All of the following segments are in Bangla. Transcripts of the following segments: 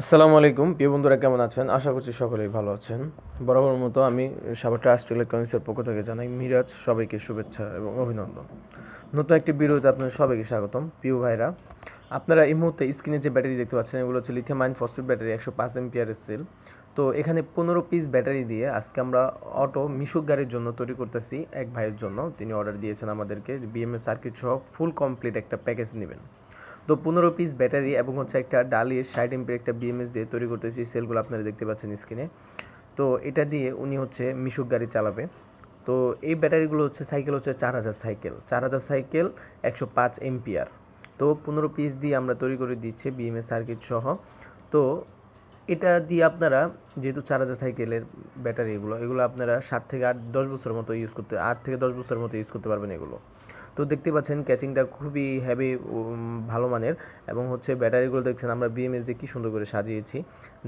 আসসালামু আলাইকুম। প্রিয় বন্ধুরা, কেমন আছেন? আশা করছি সকলেই ভালো আছেন। বরাবর মতো আমি সাবার ট্রাস্ট ইলেকট্রনিক্সের পক্ষ থেকে জানাই মিরাজ, সবাইকে শুভেচ্ছা এবং অভিনন্দন। নতুন একটি ভিডিওতে আপনাদের সবাইকে স্বাগতম। প্রিয় ভাইরা, আপনারা এই মুহূর্তে স্ক্রিনে যে ব্যাটারি দেখতে পাচ্ছেন, এগুলো হচ্ছে লিথিয়াম আইন ফসফেট ব্যাটারি একশো পাঁচ এমপিয়ারের সেল তো এখানে পনেরো পিস ব্যাটারি দিয়ে আজকে আমরা অটো মিশুক গাড়ির জন্য তৈরি করতেছি এক ভাইয়ের জন্য। তিনি অর্ডার দিয়েছেন আমাদেরকে। বিএমএস সার্কিট সহ ফুল কমপ্লিট একটা প্যাকেজ নেবেন। তো পনেরো পিস ব্যাটারি এবং হচ্ছে একটা ডালির ষাট এমপির একটা বিএমএস দিয়ে তৈরি করতেছি। সেলগুলো আপনারা দেখতে পাচ্ছেন স্ক্রিনে তো এটা দিয়ে উনি হচ্ছে মিশুক গাড়ি চালাবে। তো এই ব্যাটারিগুলো হচ্ছে সাইকেল হচ্ছে চার হাজার সাইকেল চার হাজার সাইকেল একশো পাঁচ এমপিআর তো পনেরো পিস দিয়ে আমরা তৈরি করে দিচ্ছি বিএমএস সার্কিট সহ। তো এটা দিয়ে আপনারা যেহেতু চার হাজার সাইকেলের ব্যাটারি এগুলো এগুলো আপনারা সাত থেকে আট, দশ বছরের মতো ইউজ করতে, আট থেকে দশ বছরের মতো ইউজ করতে পারবেন এগুলো। তো দেখতে পাচ্ছেন ক্যাচিংটা খুবই হেভি ভালো মানের এবং হচ্ছে ব্যাটারিগুলো দেখছেন আমরা বিএমএস দিয়ে কী সুন্দর করে সাজিয়েছি,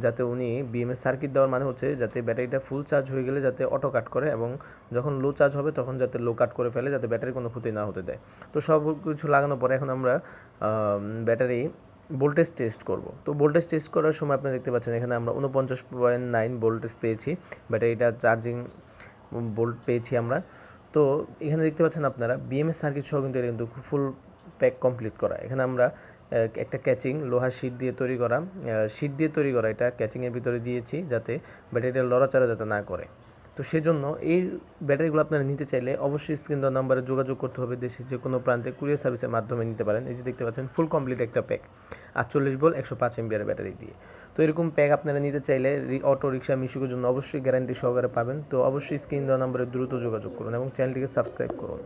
যাতে উনি বিএমএস সার্কিট দেওয়ার মানে হচ্ছে যাতে ব্যাটারিটা ফুল চার্জ হয়ে গেলে যাতে অটো কাট করে এবং যখন লো চার্জ হবে তখন যাতে লো কাট করে ফেলে যাতে ব্যাটারি কোনো ক্ষতি না হতে দেয়। তো সব কিছু লাগানোর পরে এখন আমরা ব্যাটারি ভোল্টেজ টেস্ট করব। তো ভোল্টেজ টেস্ট করার সময় আপনি দেখতে পাচ্ছেন এখানে আমরা উনপঞ্চাশ পয়েন্ট নাইন ভোল্টেজ পেয়েছি ব্যাটারিটা চার্জিং ভোল্ট পেয়েছি আমরা। তো এখানে দেখতে পাচ্ছেন আপনারা বিএমএস সার্কিট সহ কিন্তু এটা কিন্তু ফুল প্যাক কমপ্লিট করা। এখানে আমরা একটা ক্যাচিং লোহার শিট দিয়ে তৈরি করা শিট দিয়ে তৈরি করা, এটা ক্যাচিংয়ের ভিতরে দিয়েছি যাতে ব্যাটারিটা লড়াচড়া যাতে না করে। তো সেজন্য এই ব্যাটারিগুলো আপনারা নিতে চাইলে অবশ্যই স্ক্রিন দেওয়া নাম্বারে যোগাযোগ করতে হবে দেশের যে কোনো প্রান্তে কুরিয়ার সার্ভিসের মাধ্যমে নিতে পারেন। এই যে দেখতে পাচ্ছেন ফুল কমপ্লিট একটা প্যাক আটচল্লিশ বল একশো পাঁচ এমবিআর ব্যাটারি দিয়ে। তো এরকম প্যাক আপনারা নিতে চাইলে অটো রিক্সা মিশুকের জন্য অবশ্যই গ্যারান্টি সহকারে পাবেন। তো অবশ্যই স্ক্রিন দেওয়া নাম্বারে দ্রুত যোগাযোগ করুন এবং চ্যানেলটিকে সাবস্ক্রাইব করুন।